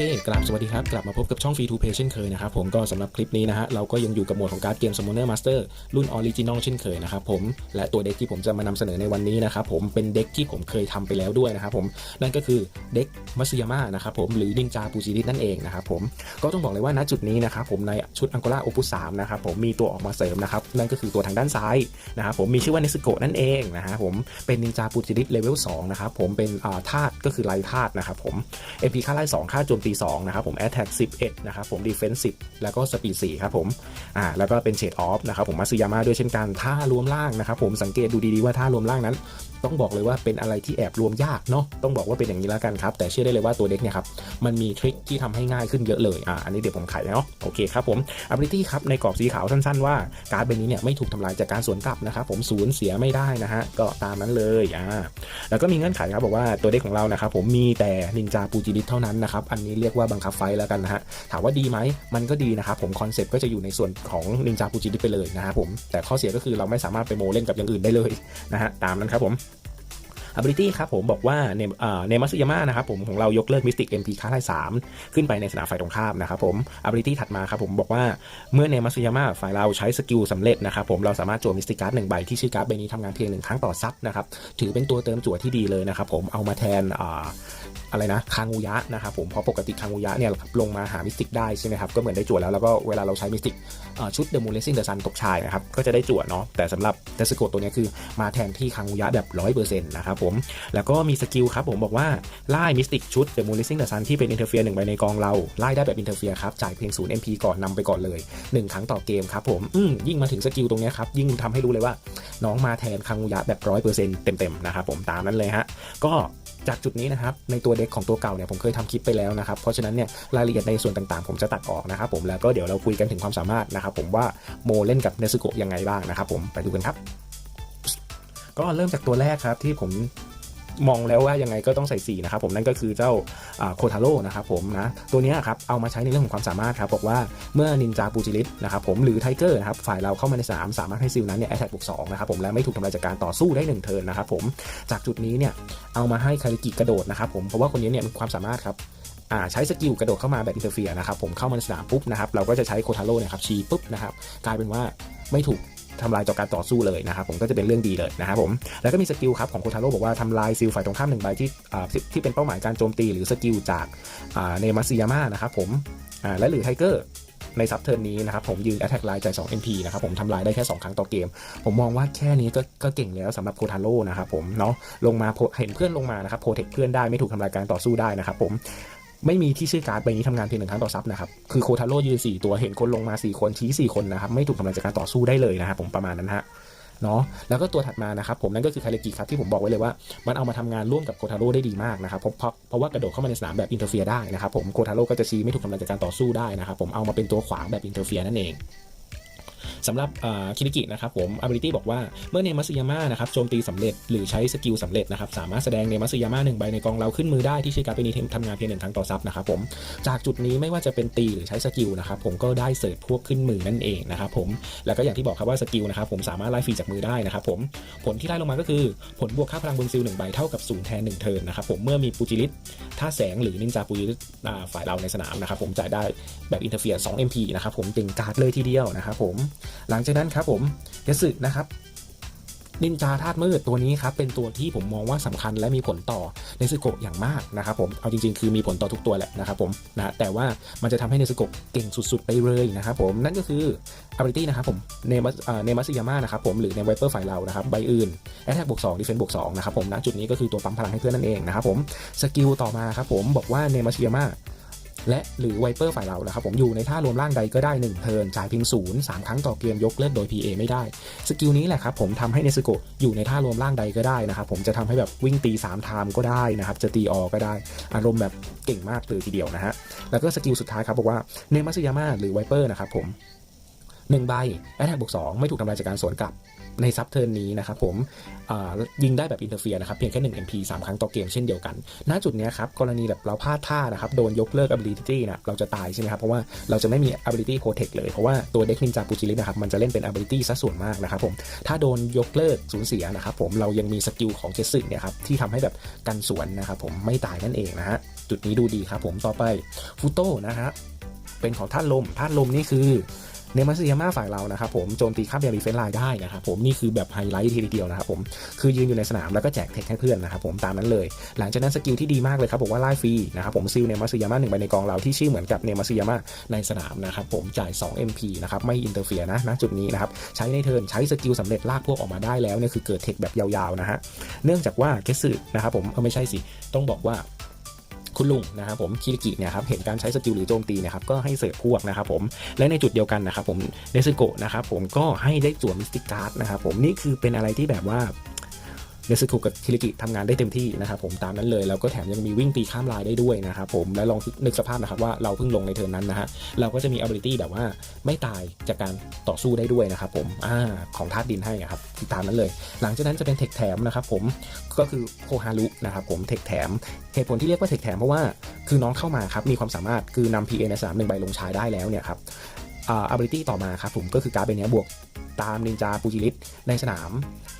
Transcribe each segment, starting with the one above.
กลับสวัสดีครับ กลับมาพบกับช่อง Free to Pay เช่นเคยนะครับผมก็สำหรับคลิปนี้นะฮะเราก็ยังอยู่กับโหมดของการ์ดเกม Summoner Master รุ่น Original เช่นเคยนะครับผมและตัวเด็กที่ผมจะมานำเสนอในวันนี้นะครับผมเป็นเด็กที่ผมเคยทำไปแล้วด้วยนะครับผมนั่นก็คือเด็กมัต u ยาม่านะครับผมหรือนินจาปูจิรินั่นเองนะครับผมก็ต้องบอกเลยว่าณจุดนี้นะครับผมในชุดอังก r าโอปุสามนะครับผมมีตัวออกมาเสริมนะครับนั่นก็คือตัวทางด้านซ้ายนะครับผมมีชื่อว่าเนสโกะนั่นเองนะฮะผมเป็นนินจาปูจิริเลเวล2นะครับผมเป็นอ่าธาตุก็คือไลธาตุนะครับผม MP ค่าไล่2ค่าโจมตี2 นะครับผม Attack 11 นะครับผม Defense 10 แล้วก็ Speed 4ครับผมอ่าแล้วก็เป็น Shade Off นะครับผมมาซึยาม่าด้วยเช่นกันท่ารวมล่างนะครับผมสังเกตดูดีๆว่าท่ารวมล่างนั้น ต้องบอกเลยว่าเป็นอะไรที่แอบรวมยากเนาะต้องบอกว่าเป็นอย่างนี้แล้วกันครับ แต่เชื่อได้เลยว่าตัวเด็กเนี่ยครับมันมีทริคที่ทำให้ง่ายขึ้นเยอะเลยอ่าอันนี้เดี๋ยวผมไขเนาะโอเคครับผม ability ครับในกรอบสีขาวสั้นๆว่าการ์ดใบนี้เนี่ยไม่ถูกทำลายจากการสวนกลับนะครับผมสูญเสียไม่ได้นะฮะก็ตามนั้นเลยอ่าแล้วก็มีเงื่อนไขครับบอกว่าตัวเด็กของเรานะครับผมมีแต่นินจาปูจิริเท่านั้นนะครับอันนี้เรียกว่าบังคับไฟแล้วกันนะฮะถามว่าดีไหมมันก็ดีนะครับผมคอนเซ็ปต์ก็จะอยู่ในส่วนของนินจาปูจิริไปเลยนะครับผมแต่ข้อเสียก็คือเราไม่สามารถไปโมเล่นกับอย่างอื่นได้เลยนะฮะตามนั้นครับผม ability ครับผมบอกว่าในในมัสยาม่านะครับผมของเรายกเลิกมิสติก MP ค่าไล่3ขึ้นไปในสนามฝ่ายตรงข้ามนะครับผม ability ถัดมาครับผมบอกว่าเมื่อในมัสยาม่าฝ่ายเราใช้สกิลสำเร็จนะครับผมเราสามารถจั่วมิสติกการ์ดหนึ่งใบที่ชื่อการ์ดใบนี้ทำงานเพียงหนึ่งครั้งต่อซับนะครับถือเป็นตัวเติมจั่วที่ดีเลยนะครับผมเอามาแทนอ่าอะไรนะคางูยะนะครับผมเพราะปกติคางูยะเนี่ยลงมาหามิสติกได้ใช่ไหมครับก็เหมือนได้จั่วแล้วแล้วก็เวลาเราใช้มิสติกชุดเดอะมูเลซิ่งเดอะซันตกชายนะครับก็จะได้จั่วเนาะแต่สำหรับเดสโกตัวนี้คือมาแทนที่คางูยะแบบร้อยเปอร์เซ็นต์นะครับผม แล้วก็มีสกิลครับผมบอกว่าไล่มิสติกชุดเดอะมูเลซิ่งเดอะซันที่เป็นอินเทอร์เฟียร์หนึ่งใบในกองเราไล่ได้แบบอินเทอร์เฟียร์ครับจ่ายเพียงศูนย์ MP ก่อนนำไปก่อนเลย 1 ครั้งต่อเกมครับผมอืมยิ่งมาถึงสกิลตรงนี้ครับยิ่งทำให้รู้เลยว่า น้องมาแทนคางูยะแบบร้อยเปอร์เซ็นต์เต็มๆนะครับผมตามนั้นเลยฮะก็จากจุดนี้นะครับในตัวเด็กของตัวเก่าเนี่ยผมเคยทำคลิปไปแล้วนะครับเพราะฉะนั้นเนี่ยรายละเอียดในส่วนต่างๆ ผมจะตัดออกนะครับผมแล้วก็เดี๋ยวเราคุยกันถึงความสามารถนะครับผมว่าโมเล่นกับเนสโกะยังไงบ้างนะครับผมไปดูกันครับ ก็เริ่มจากตัวแรกครับที่ผมมองแล้วว่ายังไงก็ต้องใส่สีนะครับผมนั่นก็คือเจ้าโคทาโร่นะครับผมนะตัวนี้ครับเอามาใช้ในเรื่องของความสามารถครับบอกว่าเมื่อนินจาปูจิลิสนะครับผมหรือไทเกอร์นะครับฝ่ายเราเข้ามาในสนามสามารถให้ซิลนั้นเนี่ยแอตแทกบวกสองนะครับผมและไม่ถูกทำลายจากการต่อสู้ได้1เทิร์นนะครับผมจากจุดนี้เนี่ยเอามาให้คาริกิกระโดดนะครับผมเพราะว่าคนนี้เนี่ยมีความสามารถครับใช้สกิลกระโดดเข้ามาแบบอินเตอร์เฟียนะครับผมเข้ามาในสนามปุ๊บนะครับเราก็จะใช้โคทาโร่เนี่ยครับชีปุ๊บนะครับกลายเป็นว่าไม่ถูก ทำลายต่อการต่อสู้เลยนะครับผมก็จะเป็นเรื่องดีเลยนะครับผมแล้วก็มีสกิลครับของโคทาโร่บอกว่าทำลายซิลฝ่ายตรงข้ามหนึ่งใบที่ที่เป็นเป้าหมายการโจมตีหรือสกิลจากเนมัสยาม่านะครับผมและหรือไทเกอร์ในซับเทิร์นนี้นะครับผมยืนแอตแทกไลน์จ่าย2 MP นะครับผมทำลายได้แค่ 2 ครั้งต่อเกม ผมมองว่าแค่นี้ก็ก็เก่งแล้วสำหรับโคทาโร่นะครับผมเนาะลงมาเห็นเพื่อนลงมานะครับโปรเทคเพื่อนได้ไม่ถูกทำลายการต่อสู้ได้นะครับผม ไม่มีที่ชื่อการ์ดใบนี้ทำงานเพียงหนึ่งครั้งต่อซับนะครับ คือโคทาโร่ยืนสี่ตัวเห็นคนลงมา 4 คนชี้ 4 คนนะครับ ไม่ถูกกำลังจากการต่อสู้ได้เลยนะครับผมประมาณนั้นฮะเนาะแล้วก็ตัวถัดมานะครับผมนั่นก็คือคาเลกิครับที่ผมบอกไว้เลยว่า มันเอามาทำงานร่วมกับโคทาโร่ได้ดีมากนะครับเพราะเพราะว่ากระโดดเข้ามาในสนามแบบอินเตอร์เฟียได้นะครับผมโคทาโร่ก็จะชี้ไม่ถูกกำลังจากการต่อสู้ได้นะครับผมเอามาเป็นตัวขวางแบบอินเตอร์เฟียนั่นเอง สำหรับคิริกินะครับผม ability บอกว่าเมื่อเนมัสยาม่านะครับโจมตีสำเร็จหรือใช้สกิลสำเร็จนะครับสามารถแสดงเนมัสยาม่าหนึ่งใบในกองเราขึ้นมือได้ที่ใช้การเป็นทำงานเพียงหนึ่งครั้งต่อซับนะครับผมจากจุดนี้ไม่ว่าจะเป็นตีหรือใช้สกิลนะครับผมก็ได้เสิร์ฟพวกขึ้นมือนั่นเองนะครับผมแล้วก็อย่างที่บอกครับว่าสกิลนะครับผมสามารถไล่ฟรีจากมือได้นะครับผมผลที่ได้ลงมาก็คือผลบวกค่าพลังบนซิลหนึ่งใบเท่ากับศูนย์แทนหนึ่งเทิร์นนะครับผมเมื่อมีปูจิลิสท่าแสงหรือนินจาปูจิลิสฝ่ายเราในสนามนะครับผมจ่ายได้แบบอินเทอร์เฟียร์2 MP นะครับผมเก่งการ์ดเลยทีเดียวนะครับผมหลังจากนั้นครับผมยสึนะครับนินจาธาตุมืดตัวนี้ครับเป็นตัวที่ผมมองว่าสำคัญและมีผลต่อเนสโกะอย่างมากนะครับผมเอาจริง ๆ คือมีผลต่อทุกตัวแหละนะครับผมนะแต่ว่ามันจะทำให้เนสโกะเก่งสุด ๆ ไปเลยนะครับผมนั่นก็คือ ability นะครับผมเนมัสเนมัสยาม่านะครับผมหรือในไวเปอร์ฝ่ายเรานะครับใบอื่นแอตแทกบวก2ดิเฟนบวก2นะครับผมณจุดนี้ก็คือตัวปั๊มพลังให้เพื่อนนั่นเองนะครับผมสกิลต่อมาครับผมบอกว่าเนมัสยาม่า และหรือไวเปอร์ฝ่ายเรานะครับผมอยู่ในท่ารวมร่างใดก็ได้1เทิร์นจ่ายเพียงศูนย์สามครั้งต่อเกมยกเลิกโดย PA ไม่ได้ สกิลนี้แหละครับผมทำให้เนสโกอยู่ในท่ารวมร่างใดก็ได้นะครับผมจะทำให้แบบวิ่งตี3ไทม์ก็ได้นะครับจะตีออก็ได้ อารมณ์แบบเก่งมากเลยทีเดียวนะฮะแล้วก็สกิลสุดท้ายครับบอกว่าเนมัสยาม่าหรือไวเปอร์นะครับผม 1ใบแอตแทกบวก2ไม่ถูกทำลายจากการสวนกลับในซับเทิร์นนี้นะครับผมยิงได้แบบอินเตอร์เฟียนะครับ เพียงแค่ 1 MP 3 ครั้งต่อเกมเช่นเดียวกัน ณจุดนี้ครับ กรณีแบบเราพลาดท่านะครับ โดนยกเลิก ability นะเราจะตายใช่ไหมครับ เพราะว่าเราจะไม่มี ability protect เลย เพราะว่าตัวเด็กนินจาปูจิลินะครับ มันจะเล่นเป็น ability ซะส่วนมากนะครับผม ถ้าโดนยกเลิกสูญเสียนะครับผมเรายังมีสกิลของเจสึเนี่ยครับที่ทำให้แบบกันสวนนะครับผมไม่ตายนั่นเองนะฮะจุดนี้ดูดีครับผมต่อไปฟูโต้นะฮะเป็นของธาตุลมธาตุลมนี่คือ เนมัสยาม่าฝ่ายเรานะครับผมโจมตีข้ามเบียรีเฟนไลน์ได้นะครับผมนี่คือแบบไฮไลท์ทีเดียวนะครับผมคือยืนอยู่ในสนามแล้วก็แจกเทคให้เพื่อนนะครับผมตามนั้นเลย หลังจากนั้นสกิลที่ดีมากเลยครับบอกว่าไล่ฟรีนะครับผมซิลเนมัสยาม่าหนึ่งใบในกองเราที่ชื่อเหมือนกับเนมัสยาม่าในสนามนะครับผมจ่าย 2 MP นะครับไม่อินเตอร์เฟียนะณจุดนี้นะครับใช้ในเทิร์นใช้สกิลสำเร็จลากพวกออกมาได้แล้วเนี่ยคือเกิดเทคแบบยาวๆนะฮะเนื่องจากว่าเคสึนะครับผมเออไม่ใช่สิต้องบอกว่า คุณลุงนะครับผมคิริกิเนี่ยครับเห็นการใช้สกิลหรือโจมตีนะครับก็ให้เสิร์ฟพวกนะครับผมและในจุดเดียวกันนะครับผมเนซึโกะนะครับผมก็ให้ได้จั่วมิสติกการ์ดนะครับผมนี่คือเป็นอะไรที่แบบว่า เนซึโกะกับคิริกิทำงานได้เต็มที่นะครับผมตามนั้นเลยแล้วก็แถมยังมีวิ่งตีข้ามลายได้ด้วยนะครับผมและลองนึกสภาพนะครับว่าเราเพิ่งลงในเทิร์นนั้นนะฮะเราก็จะมี ability แบบว่าไม่ตายจากการต่อสู้ได้ด้วยนะครับผมอ่าของธาตุดินให้อะครับตามนั้นเลย หลังจากนั้นจะเป็นเทคแถมนะครับผมก็คือโคฮารุนะครับผมเทคแถมเหตุผลที่เรียกว่าเทคแถมเพราะว่าคือน้องเข้ามาครับมีความสามารถคือนำ PA ในสนามหนึ่งใบลงชายได้แล้วเนี่ยครับอ่า ability ต่อมาครับผมก็คือการ์ดใบเนี้ยบวก ตามนินจาปูจิริตในสนาม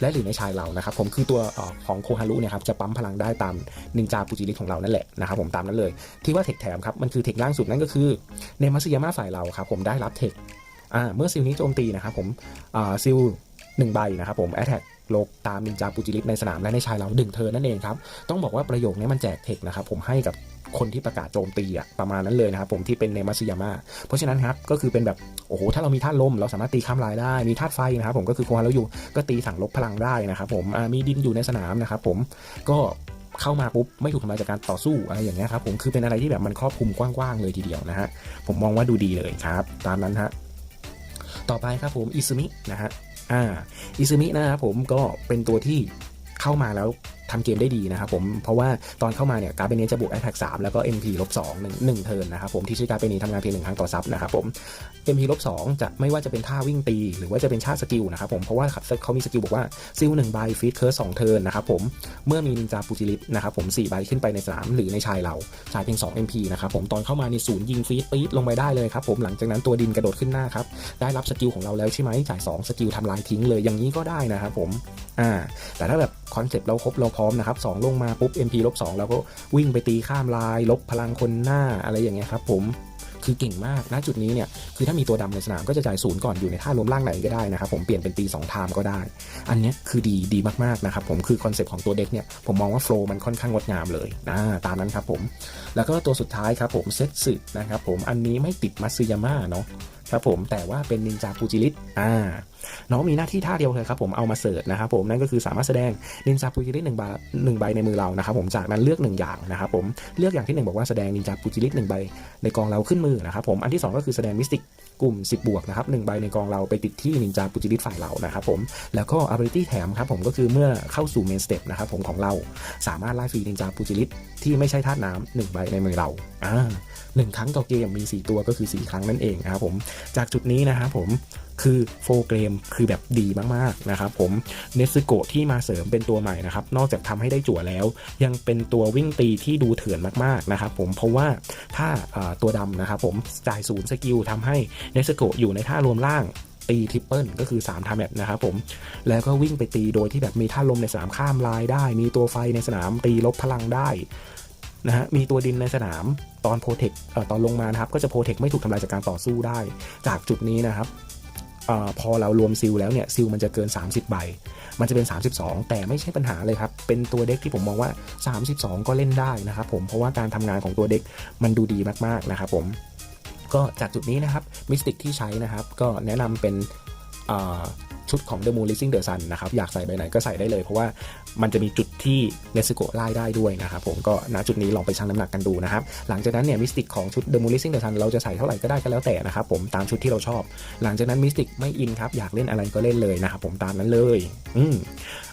และหรือในชายเรานะครับผมคือตัวออของโคฮารุเนี่ยครับจะปั๊มพลังได้ตามนินจาปูจิริตของเรานั่นแหละนะครับผมตามนั้นเลย ที่ว่าเทคแถมครับมันคือเทคล่างสุดนั่นก็คือในมัสยาม่าฝ่ายเราครับผมได้รับเทคเมื่อซิลนี้โจมตีนะครับผมซิลหนึ่งใบนะครับผมแอ t แทกโลกตามนินจาปูจิริตในสนามและในชายเราดึงเธอนั่นเองครับต้องบอกว่าประโยคนี้มันแจกเทคนะครับผมให้กับ คนที่ประกาศโจมตีอะประมาณนั้นเลยนะครับผมที่เป็นเนมัสยาม่าเพราะฉะนั้นครับก็คือเป็นแบบโอ้โหถ้าเรามีธาตุลมเราสามารถตีข้ามลายได้มีธาตุไฟนะครับผมก็คือโคฮารุอยู่ก็ตีสั่งลบพลังได้นะครับผมมีดินอยู่ในสนามนะครับผมก็เข้ามาปุ๊บไม่ถูกทำลายจากการต่อสู้อะไรอย่างเงี้ยครับผมคือเป็นอะไรที่แบบมันครอบคลุมกว้างๆเลยทีเดียวนะฮะผมมองว่าดูดีเลยครับตามนั้นฮะต่อไปครับผมอิซึมินะฮะอ่าอิซึมินะครับผมก็เป็นตัวที่เข้ามาแล้ว ทำเกมได้ดีนะครับผมเพราะว่าตอนเข้ามาเนี่ยการ์ดเนี้จะบวก Attack 3แล้วก็ MP ลบ2หนึ่งหนึ่งเทิร์นนะครับผมที่ชื่อการ์ดเนี้ทำงานเพียงหนึ่งครั้งต่อซับนะครับผม MP ลบ2จะไม่ว่าจะเป็นท่าวิ่งตี หรือว่าจะเป็นชาติสกิลนะครับผมเพราะว่าเขามีสกิลบอกว่าซิลหนึ่งใบฟีดเคิร์สสองเทิร์นนะครับผมเมื่อมีนินจาปูจิลิตนะครับผม4ใบขึ้นไปในสนามหรือในชายเราจ่ายเพียง2 MP นะครับผมตอนเข้ามาในศูนย์ยิงฟีดปี๊ดลงไปได้เลยครับผมหลังจากนั้นตัวดินกระโดดขึ้นหน้าครับได้รับสกิลของเราแล้วใช่ไหมจ่าย2สกิลทำลายทิ้งเลยอย่างนี้ก็ได้นะครับผมอ่าแต่ถ้าแบบ คอนเซปต์เราครบเราพร้อมนะครับ2ลงมาปุ๊บ MP ลบ2แล้วก็วิ่งไปตีข้ามลาย ลบพลังคนหน้าอะไรอย่างเงี้ยครับผมคือเก่งมากณจุดนี้เนี่ยคือถ้ามีตัวดำในสนามก็จะจ่ายศูนย์ก่อนอยู่ในท่ารวมล่างไหนก็ได้นะครับผมเปลี่ยนเป็นตี2ไทม์ก็ได้ อันนี้คือดีดีมากๆนะครับผมคือคอนเซปต์ของตัวเด็กเนี่ยผมมองว่าโฟล์มันค่อนข้างงดงามเลยนะตามนั้นครับผม แล้วก็ตัวสุดท้ายครับผมเซตสึนะครับผมอันนี้ไม่ติดมัตสึยาม่าเนาะ ครับผมแต่ว่าเป็นนินจาปูจิริตอ่าน้องมีหน้าที่ท่าเดียวเลยครับผมเอามาเสิร์ชนะครับผมนั่นก็คือสามารถแสดงนินจาปูจิริตหนึ่งใบหนึ่งใบในมือเรานะครับผมจากนั้นเลือกหนึ่งอย่างนะครับผมเลือกอย่างที่หนึ่งบอกว่าแสดงนินจาปูจิริตหนึ่งใบในกองเราขึ้นมือนะครับผมอันที่สองก็คือแสดงมิสติกกลุ่ม 10 บวกนะครับหนึ่งใบในกองเราไปติดที่นินจาปูจิริตฝ่ายเรานะครับผมแล้วก็ ability แถมครับผมก็คือเมื่อเข้าสู่ main step นะครับผมของเราสามารถไล่ฟรีนินจาปูจิริตที่ไม่ใช่ธาตุน้ำหนึ่งใบในมือเรา อ่าหนึ่งครั้งต่อเกมมี 4 ตัวก็คือ 4 ครั้งนั่นเองนะครับผม จากจุดนี้นะครับผมคือโฟเกมคือแบบดีมากๆนะครับผมเนซึโกะที่มาเสริมเป็นตัวใหม่นะครับ นอกจากทำให้ได้จั่วแล้ว ยังเป็นตัววิ่งตีที่ดูเถื่อนมากๆนะครับผมเพราะว่าถ้าตัวดำนะครับผมจ่ายศูนย์สกิลทำให้เนซึโกะอยู่ในท่ารวมล่างตีทริปเปิลก็คือ 3ทาแมทนะครับผม แล้วก็วิ่งไปตีโดยที่แบบมีท่าลมในสนามข้ามลายได้ มีตัวไฟในสนามตีลบพลังได้ นะฮะมีตัวดินในสนามตอนโปรเทคตอนลงมานะครับ ก็จะโปรเทคไม่ถูกทำลายจากการต่อสู้ได้ จากจุดนี้นะครับอพอเรารวมซิลแล้วเนี่ยซิลมันจะเกิน 30 ใบ มันจะเป็น 32 แต่ไม่ใช่ปัญหาเลยครับ เป็นตัวเด็กที่ผมมองว่า 32 ก็เล่นได้นะครับผมเพราะว่าการทำงานของตัวเด็กมันดูดีมากๆนะครับผมก็จากจุดนี้นะครับมิสติกที่ใช้นะครับ ก็แนะนำเป็นชุดของ The Moon Rising the Sun นะครับ อยากใส่ใบไหนก็ใส่ได้เลย เพราะว่ามันจะมีจุดที่เนสโกไล่ได้ด้วยนะครับผมก็ณจุดนี้ลองไปชั่งน้ำหนักกันดูนะครับ หลังจากนั้นเนี่ยมิสติกของชุด The Moon Rising the Sun เราจะใส่เท่าไหร่ก็ได้ก็แล้วแต่นะครับผมตามชุดที่เราชอบ หลังจากนั้นมิสติกไม่อินครับอยากเล่นอะไรก็เล่นเลยนะครับผมตามนั้นเลย อืม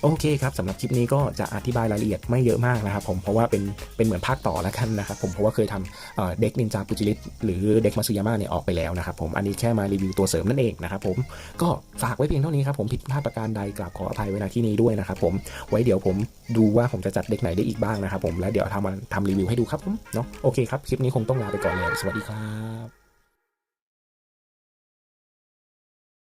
โอเคครับสำหรับคลิปนี้ก็จะอธิบายรายละเอียดไม่เยอะมากนะครับผมเพราะว่าเป็นเป็นเหมือนภาคต่อแล้วกันนะครับผมเพราะว่าเคยทำเด็กนินจาปุจิริตหรือเด็กมาซุยาม่าเนี่ยออกไปแล้วนะครับผมอันนี้แค่มารีวิวตัวเสริมนั่นเองนะครับผมก็ฝากไว้เพียงเท่านี้ครับผมผิดพลาดประการใดกราบขออภัยไว้ณที่นี้ด้วยนะครับผมไว้เดี๋ยวผมดูว่าผมจะจัดเด็กไหนได้อีกบ้างนะครับผมแล้วเดี๋ยวทำมาทำรีวิวให้ดูครับผมเนาะโอเคครับคลิปนี้คงต้องลาไปก่อนเลยสวัสดีครับ